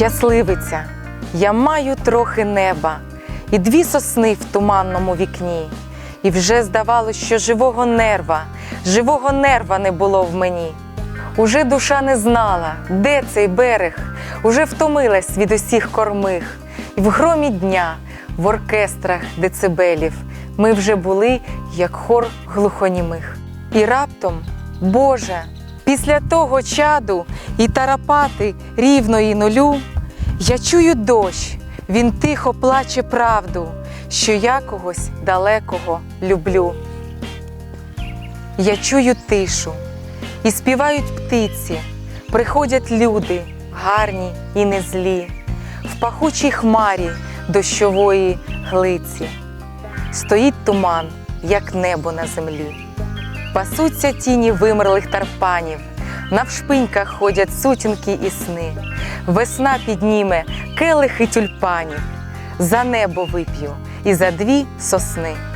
Щасливиця, я маю трохи неба і дві сосни в туманному вікні. І вже здавалось, що живого нерва, живого нерва не було в мені. Уже душа не знала, де цей берег, уже втомилась від усіх кормих. І в громі дня, в оркестрах децибелів, ми вже були, як хор глухонімих. І раптом, Боже, після того чаду і тарапати рівної нулю, я чую дощ, він тихо плаче правду, що я когось далекого люблю. Я чую тишу, і співають птиці, приходять люди, гарні і не злі, в пахучій хмарі дощової глиці. Стоїть туман, як небо на землі. Пасуться тіні вимерлих тарпанів, навшпиньках ходять сутінки і сни. Весна підніме келихи тюльпанів, за небо вип'ю і за дві сосни.